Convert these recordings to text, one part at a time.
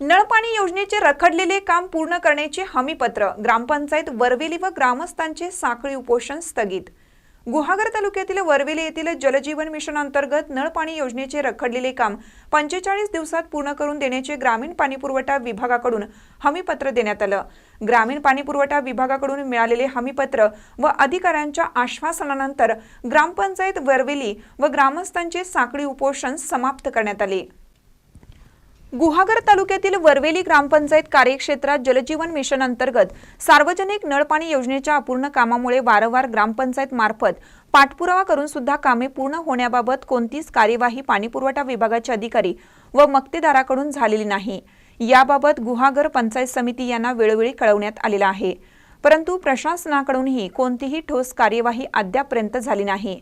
नळपाणी योजनेचे रखडलेले काम पूर्ण करण्याचे हमीपत्र ग्रामपंचायत वरवेली व ग्रामस्थांचे साखळी उपोषण स्थगित. गुहागर तालुक्यातील वरवेली येथील जलजीवन मिशन अंतर्गत नळपाणी योजनेचे रखडलेले काम पंचेचाळीस दिवसात पूर्ण करून देण्याचे ग्रामीण पाणीपुरवठा विभागाकडून हमीपत्र देण्यात आलं. ग्रामीण पाणीपुरवठा विभागाकडून मिळालेले हमीपत्र व अधिकाऱ्यांच्या आश्वासनानंतर ग्रामपंचायत वरवेली व ग्रामस्थांचे साखळी उपोषण समाप्त करण्यात आले. गुहागर तालुक्यातील वरवेली ग्रामपंचायत कार्यक्षेत्रात जलजीवन मिशन अंतर्गत सार्वजनिक नळपाणी योजनेच्या अपूर्ण कामामुळे वारंवार ग्रामपंचायत मार्फत पाठपुरावा करून सुद्धा कामे पूर्ण होण्याबाबत कोणतीच कार्यवाही पाणीपुरवठा विभागाचे अधिकारी व मक्तेदाराकडून झालेली नाही. याबाबत गुहागर पंचायत समिती यांना वेळोवेळी कळवण्यात आलेला आहे. परंतु प्रशासनाकडूनही कोणतीही ठोस कार्यवाही अद्यापर्यंत झाली नाही.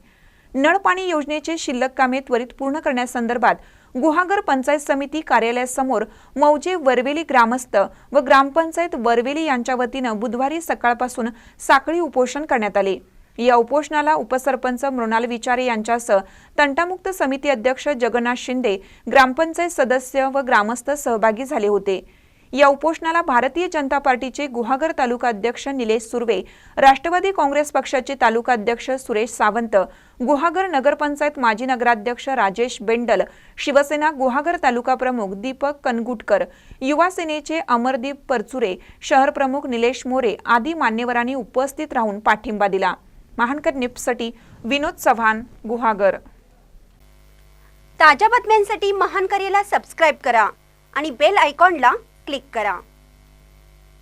नळपाणी योजनेचे शिल्लक कामे त्वरित पूर्ण करण्यासंदर्भात गुहागर पंचायत समिती कार्यालयासमोर मौजे वरवेली ग्रामस्थ व ग्रामपंचायत वरवेली यांच्या वतीनं बुधवारी सकाळपासून साखळी उपोषण करण्यात आले. या उपोषणाला उपसरपंच मृणाल विचारे यांच्यासह तंटामुक्त समिती अध्यक्ष जगन्नाथ शिंदे ग्रामपंचायत सदस्य व ग्रामस्थ सहभागी झाले होते. या उपोषणाला भारतीय जनता पार्टीचे गुहागर तालुका अध्यक्ष निलेश सुर्वे राष्ट्रवादी काँग्रेस पक्षाचे तालुका अध्यक्ष सुरेश सावंत गुहागर नगरपंचायत माजी नगराध्यक्ष राजेश बेंडल शिवसेना गुहागर तालुका प्रमुख दीपक कनगुटकर युवा सेनेचे अमरदीप परचुरे शहर प्रमुख निलेश मोरे आदी मान्यवरांनी उपस्थित राहून पाठिंबा दिला. महानकर निप्ससाठी विनोद चव्हाण गुहागर. ताज्या बातम्यांसाठी महानकरेला सबस्क्राईब करा आणि बेल आयकॉनला क्लिक करा.